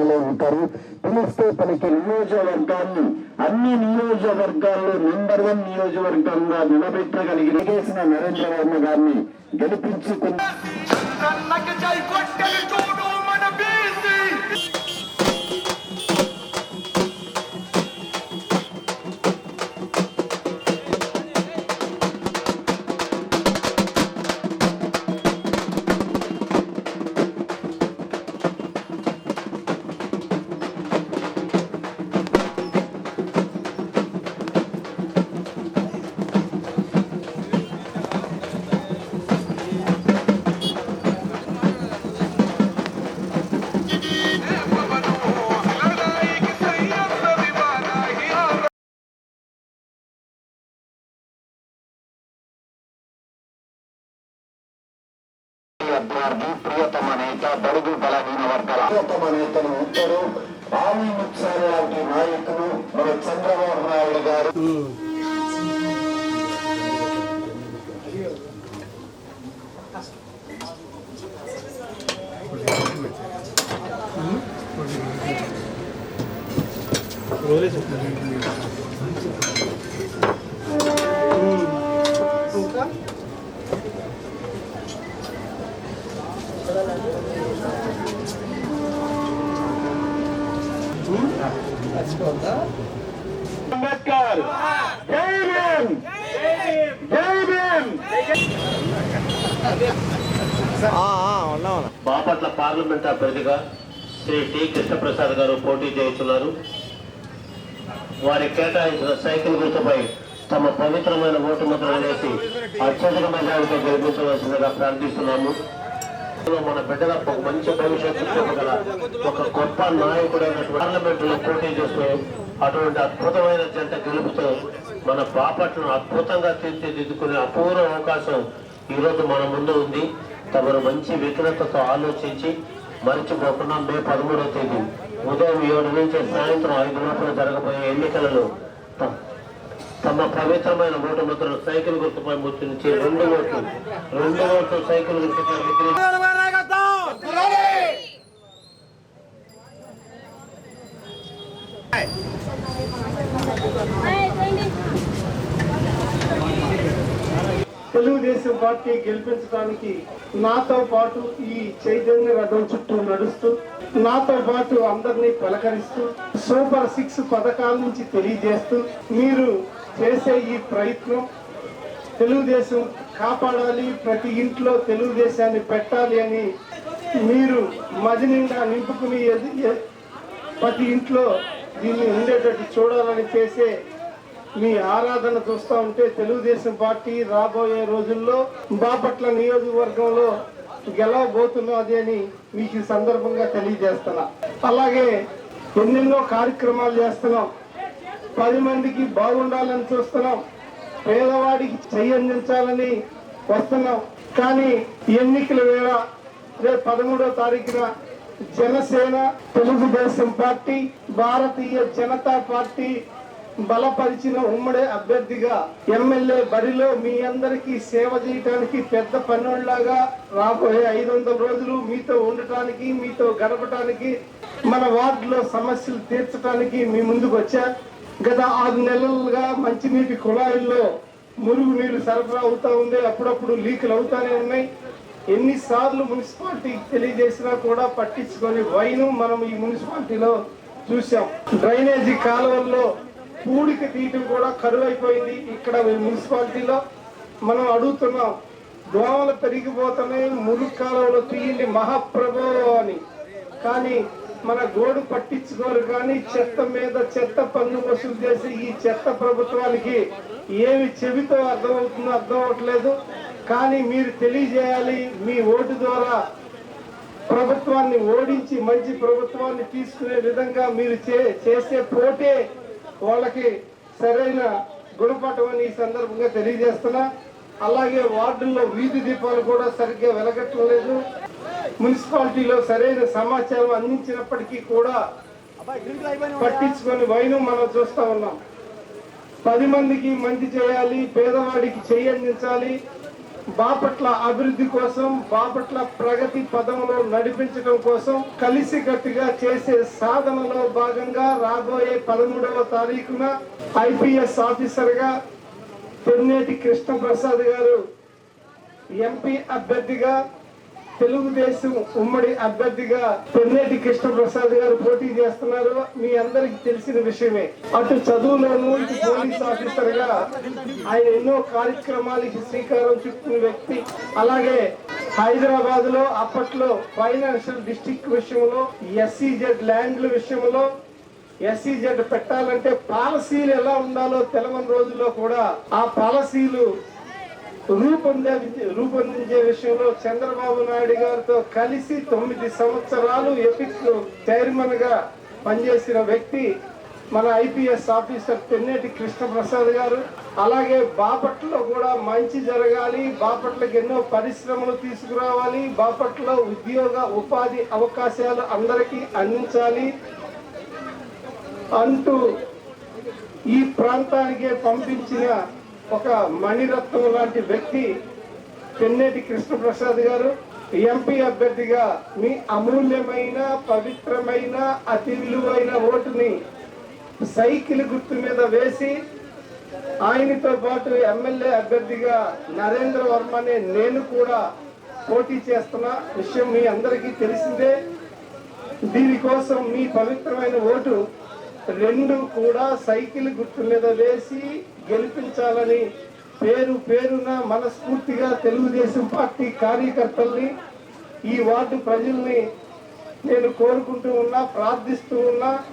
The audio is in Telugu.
వారు ఉంటారు. పిలిస్తే పలికి నియోజకవర్గాన్ని అన్ని నియోజకవర్గాల్లో నెంబర్ వన్ నియోజకవర్గంగా నిలబెట్టగలిగిన నరేంద్ర వర్మ గారిని గెలిపించుకున్నారు అభ్యర్థి ప్రియతమ నేత బడుగు బలహీన వర్గాల ప్రియతమ నేతలు ఇద్దరు ఆవి ముత్సారి లాంటి నాయకులు మన చంద్రబాబు నాయుడు గారు. అంబేద్కర్. జై భీమ్. జై భీమ్. బాపట్ల పార్లమెంట్ అభ్యర్థిగా శ్రీ టి. కృష్ణప్రసాద్ గారు పోటీ చేస్తున్నారు. వారి కేటాయించిన సైకిల్ గుర్తుపై తమ పవిత్రమైన ఓటు ముద్ర వేసి అత్యధిక మెజారిటీ గెలిపించవలసిందిగా ప్రార్థిస్తున్నాము. మన బిడ్డల ఒక మంచి భవిష్యత్తు చూపగల ఒక గొప్ప నాయకుడైనటువంటి పార్లమెంట్లో పోటీ చేస్తూ అటువంటి అద్భుతమైన జంట గెలుపుతో మన బాపట్లను అద్భుతంగా తీర్చిదిద్దుకునే అపూర్వ అవకాశం ఈరోజు మన ముందు ఉంది. తమరు మంచి విఘ్నతతో ఆలోచించి మరిచిపోకుండా మే పదమూడవ తేదీ ఉదయం ఏడు నుంచి సాయంత్రం ఐదు లోపల జరగబోయే ఎన్నికలలో త- తమ పవిత్రమైన ఓటు ముద్రను సైకిల్ గుర్తుపై ముద్రించి రెండు ఓట్లు. రెండు ఓట్లు సైకిల్ గుర్తుపై తెలుగుదేశం పార్టీ గెలిపించడానికి నాతో పాటు ఈ చైతన్య రథం చుట్టూ నడుస్తూ నాతో పాటు అందరినీ పలకరిస్తూ సూపర్ సిక్స్ పథకాల నుంచి తెలియజేస్తూ మీరు చేసే ఈ ప్రయత్నం తెలుగుదేశం కాపాడాలి ప్రతి ఇంట్లో తెలుగుదేశాన్ని పెట్టాలి అని మీరు మదినిండా నింపుకుని ఎది- ప్రతి ఇంట్లో దీన్ని ఉండేటట్టు చూడాలని చేసే మీ ఆరాధన చూస్తూ ఉంటే తెలుగుదేశం పార్టీ రాబోయే రోజుల్లో బాపట్ల నియోజకవర్గంలో గెలవబోతున్నది అని మీకు సందర్భంగా తెలియజేస్తున్నా. అలాగే ఎన్నెన్నో కార్యక్రమాలు చేస్తున్నాం. పది మందికి బాగుండాలని చూస్తున్నాం. పేదవాడికి చేయందించాలని వస్తున్నాం. కానీ ఎన్నికల వేళ రేపు పదమూడో తారీఖున జనసేన తెలుగుదేశం పార్టీ భారతీయ జనతా పార్టీ బలపరిచిన ఉమ్మడి అభ్యర్థిగా ఎమ్మెల్యే బరిలో మీ అందరికీ సేవ చేయటానికి పెద్ద పనుల్లాగా రాబోయే ఐదు వందల రోజులు మీతో ఉండటానికి మీతో గడపటానికి మన వార్డులో సమస్యలు తీర్చడానికి మీ ముందుకు వచ్చా గత ఆరు నెలలుగా మంచినీటి కుళాయిల్లో మురుగు నీళ్ళు సరఫరా అవుతా ఉంది. అప్పుడప్పుడు లీకులు అవుతానే ఉన్నాయి. ఎన్నిసార్లు మున్సిపాలిటీకి తెలియజేసినా కూడా పట్టించుకొని వైను మనం ఈ మున్సిపాలిటీలో చూసాం డ్రైనేజీ కాలువల్లో పూడికి తీయటం కూడా కరువైపోయింది. ఇక్కడ మున్సిపాలిటీలో మనం అడుగుతున్నాం దోమలు పెరిగిపోతున్నాయి మురుగు కాలువలో తీయండి మహాప్రభు అని. కానీ మన గోడు పట్టించుకోరు కానీ చెత్త మీద చెత్త పన్ను వసూలు చేసి ఈ చెత్త ప్రభుత్వానికి ఏమి చెవితో అర్థమవుతుందో అర్థం అవట్లేదు కానీ మీరు తెలియజేయాలి మీ ఓటు ద్వారా ప్రభుత్వాన్ని ఓడించి మంచి ప్రభుత్వాన్ని తీసుకునే విధంగా మీరు చే- చేసే పోటే వాళ్ళకి సరైన గుణపాఠం అని ఈ సందర్భంగా తెలియజేస్తున్నా. అలాగే వార్డుల్లో వీధి దీపాలు కూడా సరిగ్గా వెలగట్టడం లేదు మున్సిపాలిటీలో సరైన సమాచారం అందించినప్పటికీ కూడా పట్టించుకొని వైను మనం చూస్తా ఉన్నాం. పది మందికి మంచి చేయాలి పేదవాడికి చేయి అందించాలి. బాపట్ల అభివృద్ధి కోసం బాపట్ల ప్రగతి పదంలో నడిపించడం కోసం కలిసికట్టుగా చేసే సాధనలో భాగంగా రాబోయే పదమూడవ తారీఖున ఐపీఎస్ ఆఫీసర్గా పొన్నేటి గారు ఎంపీ అభ్యర్థిగా తెలుగుదేశం ఉమ్మడి అభ్యర్థిగా పొన్నేటి కృష్ణప్రసాద్ గారు పోటీ చేస్తున్నారు. మీ అందరికి తెలిసిన విషయమే. అటు చదువులోను ఇటు పోలీస్ ఆఫీసర్గా ఆయన ఎన్నో కార్యక్రమాలకి శ్రీకారం చుట్టిన వ్యక్తి. అలాగే హైదరాబాద్లో అప్పట్లో ఫైనాన్షియల్ డిస్ట్రిక్ట్ విషయంలో ఎస్సీజెడ్ ల్యాండ్ల విషయంలో ఎస్సీజెడ్ పెట్టాలంటే పాలసీలు ఎలా ఉండాలో తెలవని రోజుల్లో కూడా ఆ పాలసీలు రూపొందే రూపొందించే విషయంలో చంద్రబాబు నాయుడు గారితో కలిసి తొమ్మిది సంవత్సరాలు ఎపిక్ చైర్మన్గా పనిచేసిన వ్యక్తి మన ఐపీఎస్ ఆఫీసర్ పెన్నేటి కృష్ణప్రసాద్ గారు. అలాగే బాపట్లలో కూడా మంచి జరగాలి బాపట్లకు ఎన్నో పరిశ్రమలు తీసుకురావాలి బాపట్లో ఉద్యోగ ఉపాధి అవకాశాలు అందరికీ అందించాలి అంటూ ఈ ప్రాంతానికే పంపించిన ఒక మణిరత్నం లాంటి వ్యక్తి పెన్నేటి కృష్ణప్రసాద్ గారు ఎంపీ అభ్యర్థిగా మీ అమూల్యమైన పవిత్రమైన అతి విలువైన ఓటుని సైకిల్ గుర్తు మీద వేసి ఆయనతో పాటు ఎమ్మెల్యే అభ్యర్థిగా నరేంద్ర వర్మ అనే నేను కూడా పోటీ చేస్తున్న విషయం మీ అందరికీ తెలిసిందే. దీనికోసం మీ పవిత్రమైన ఓటు రెండు కూడా సైకిల్ గుర్తు మీద వేసి గెలిపించాలని పేరు పేరున మనస్ఫూర్తిగా తెలుగుదేశం పార్టీ కార్యకర్తల్ని ఈ వార్డు ప్రజల్ని నేను కోరుకుంటూ ఉన్నా ప్రార్థిస్తూ ఉన్నా.